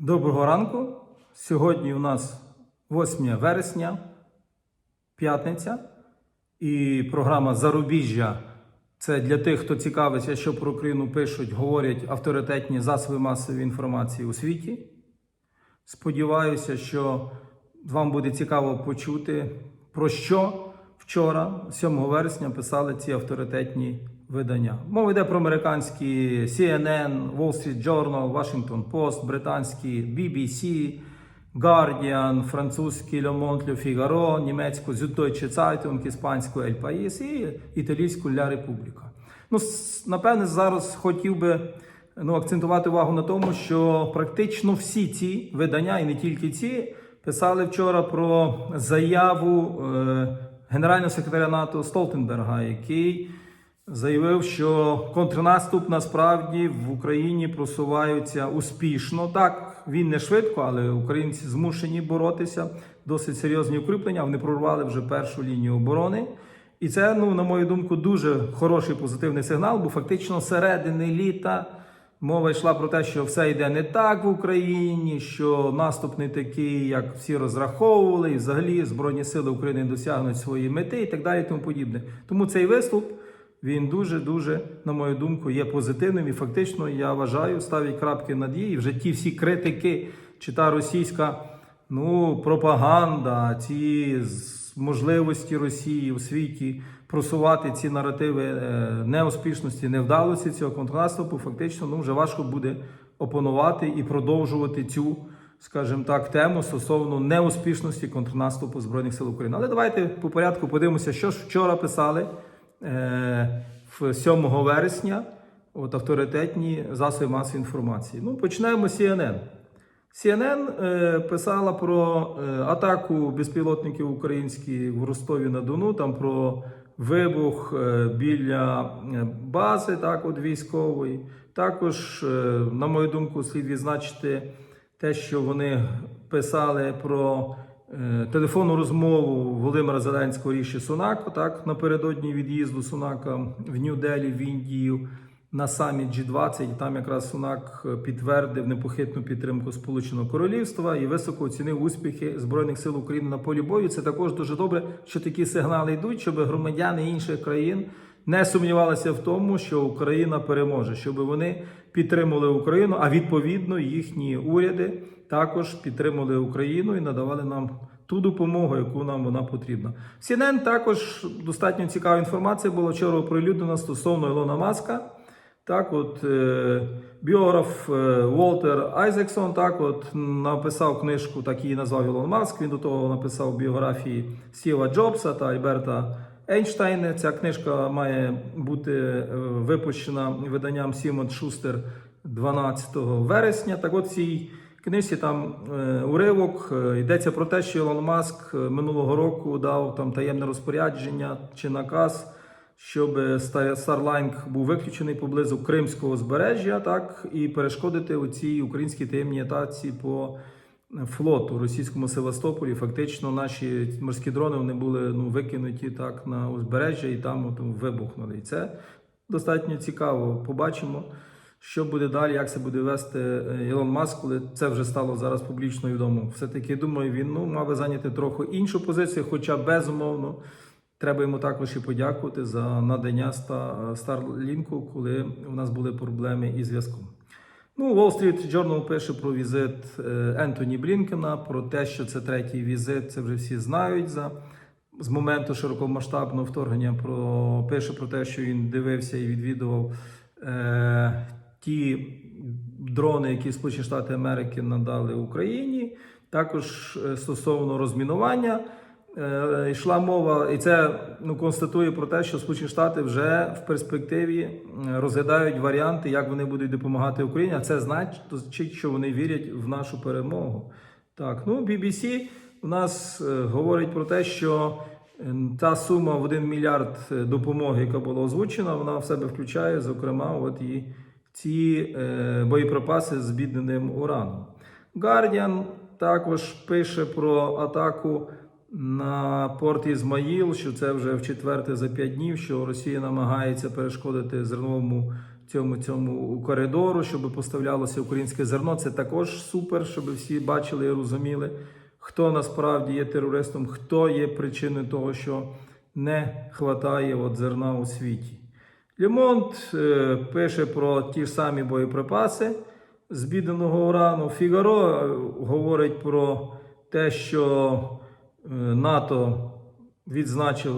Доброго ранку. Сьогодні у нас 8 вересня, п'ятниця, і програма Зарубіжжя. Це для тих, хто цікавиться, що про Україну пишуть, говорять авторитетні засоби масової інформації у світі. Сподіваюся, що вам буде цікаво почути, про що вчора, 7 вересня, писали ці авторитетні видання. Мова йде про американські CNN, Wall Street Journal, Washington Post, британські BBC, Guardian, французький Le Monde Le Figaro, німецьку Süddeutsche Zeitung, іспанську El País і італійську La Repubblica. Ну, напевне, зараз хотів би ну, акцентувати увагу на тому, що практично всі ці видання, і не тільки ці, писали вчора про заяву е, генерального секретаря НАТО Столтенберга, який заявив, що контрнаступ насправді в Україні просуваються успішно. Так, він не швидко, але українці змушені боротися. Досить серйозні укріплення. Вони прорвали вже першу лінію оборони. І це, ну, на мою думку, дуже хороший позитивний сигнал, бо фактично середини літа мова йшла про те, що все йде не так в Україні, що наступ не такий, як всі розраховували, і взагалі Збройні Сили України досягнуть свої мети і так далі. і Тому подібне. Тому цей виступ він дуже дуже, на мою думку, є позитивним. І фактично я вважаю, ставить крапки над. І вже ті всі критики, чи та російська ну, пропаганда, ці можливості Росії у світі просувати ці наративи е, неуспішності, невдалості цього контрнаступу, фактично ну, вже важко буде опонувати і продовжувати цю, скажімо так, тему стосовно неуспішності контрнаступу Збройних сил України. Але давайте по порядку подивимося, що ж вчора писали 7 вересня от, авторитетні засоби масової інформації. Ну, почнемо з CNN. CNN е, писала про е, атаку безпілотників українських в Ростові на Дону, там про вибух е, біля е, бази так, от, військової. Також, е, на мою думку, слід відзначити те, що вони писали про е, телефонну розмову Володимира Зеленського Ріші Сунаку, так, напередодні від'їзду Сунака в Нью-Делі, в Індію на саміт G20. Там якраз Сунак е, підтвердив непохитну підтримку Сполученого Королівства і високо оцінив успіхи Збройних сил України на полі бою. Це також дуже добре, що такі сигнали йдуть, щоб громадяни інших країн не сумнівалися в тому, що Україна переможе, щоб вони підтримували Україну, а відповідно їхні уряди також підтримували Україну і надавали нам ту допомогу, яку нам вона потрібна. В CNN також достатньо цікава інформація була вчора оприлюднена стосовно Ілона Маска. Так, от е, біограф е, Волтер Айзексон так от написав книжку, так її назвав Ілон Маск. Він до того написав біографії Стіва Джобса та Альберта Ейнштейна. Ця книжка має бути е, випущена виданням Сімон Шустер 12 вересня. Так от в цій книжці там е, уривок е, йдеться про те, що Ілон Маск минулого року дав там таємне розпорядження чи наказ щоб Starlink був виключений поблизу Кримського збережжя, так і перешкодити у цій українській таємній атаці по флоту російському Севастополі. Фактично, наші морські дрони вони були ну викинуті так на узбережжя і там от, вибухнули. І це достатньо цікаво. Побачимо. Що буде далі, як це буде вести е, Ілон Маск, коли це вже стало зараз публічно відомо. Все-таки думаю, він ну, мав би зайняти трохи іншу позицію, хоча безумовно Треба йому також і подякувати за надання ста- Старлінку, коли у нас були проблеми із зв'язком. Ну, Wall Street Journal пише про візит е, Ентоні Блінкена, про те, що це третій візит, це вже всі знають за з моменту широкомасштабного вторгнення. Про пише про те, що він дивився і відвідував е, ті дрони, які Сполучені Штати Америки надали Україні. Також е, стосовно розмінування. Е, йшла мова, і це ну, констатує про те, що Сполучені Штати вже в перспективі е, розглядають варіанти, як вони будуть допомагати Україні. А це значить, що вони вірять в нашу перемогу. Так, ну BBC у нас е, говорить про те, що та сума в 1 мільярд допомоги, яка була озвучена, вона в себе включає, зокрема, от і ці боєприпаси з бідненим ураном. Guardian також пише про атаку на порт Ізмаїл, що це вже в четверте за п'ять днів, що Росія намагається перешкодити зерновому цьому цьому коридору, щоб поставлялося українське зерно. Це також супер, щоб всі бачили і розуміли, хто насправді є терористом, хто є причиною того, що не хватає от зерна у світі. Лемонт е, пише про ті ж самі боєприпаси з біданого урану. Фігаро е, говорить про те, що НАТО відзначив,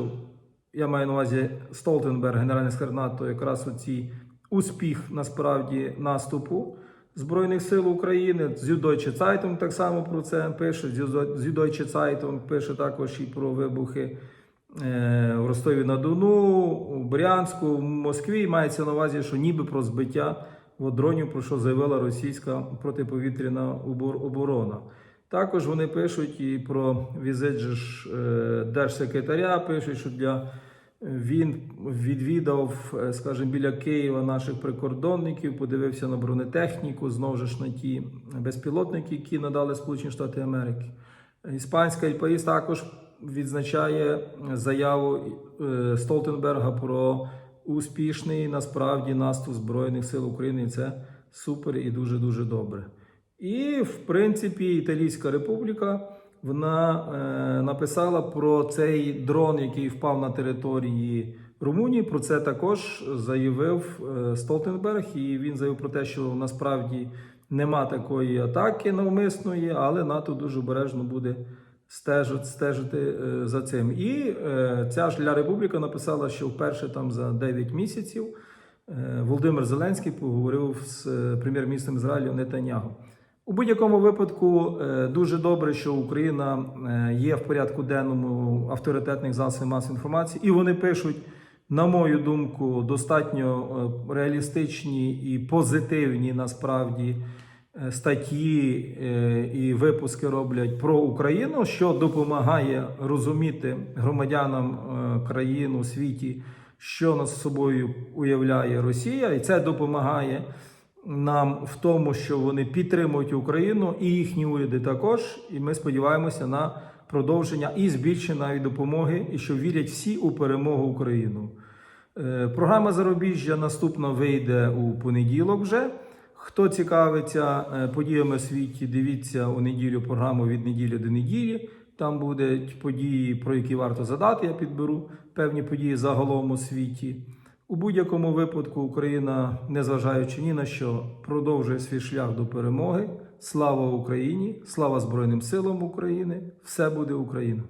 я маю на увазі Столтенберг, генеральний секретар НАТО, якраз оці успіх насправді наступу Збройних сил України. Süddeutsche Zeitung так само про це пише. Süddeutsche Zeitung пише також і про вибухи е, в Ростові на Дону, у Брянську, в Москві. Мається на увазі, що ніби про збиття дронів, про що заявила російська протиповітряна оборона. Також вони пишуть і про візит ж, е, держсекретаря, пишуть, що для він відвідав, е, скажімо, біля Києва наших прикордонників, подивився на бронетехніку, знову ж на ті безпілотники, які надали Сполучені Штати Америки. Іспанська ІПАІС також відзначає заяву е, Столтенберга про успішний насправді наступ Збройних сил України. Це супер і дуже дуже добре. І в принципі Італійська Республіка вона е, написала про цей дрон, який впав на території Румунії. Про це також заявив е, Столтенберг, і він заявив про те, що насправді нема такої атаки навмисної, але НАТО дуже обережно буде стежити, стежити е, за цим. І е, ця ж Ля Републіка написала, що вперше там за 9 місяців е, Володимир Зеленський поговорив з е, прем'єр-міністром Ізраїлю Нетаньягу. У будь-якому випадку е, дуже добре, що Україна е, є в порядку денному авторитетних засобів масової інформації, і вони пишуть, на мою думку, достатньо е, реалістичні і позитивні насправді статті і випуски роблять про Україну, що допомагає розуміти громадянам е, країн у світі, що нас собою уявляє Росія, і це допомагає нам в тому, що вони підтримують Україну і їхні уряди також. І ми сподіваємося на продовження і збільшення навіть допомоги, і що вірять всі у перемогу України. Е, Програма зарубіжжя наступна вийде у понеділок вже. Хто цікавиться е, подіями в світі, дивіться у неділю програму від неділі до неділі. Там будуть події, про які варто задати. Я підберу певні події загалом у світі. У будь-якому випадку Україна, незважаючи ні на що, продовжує свій шлях до перемоги. Слава Україні! Слава Збройним силам України! Все буде Україна!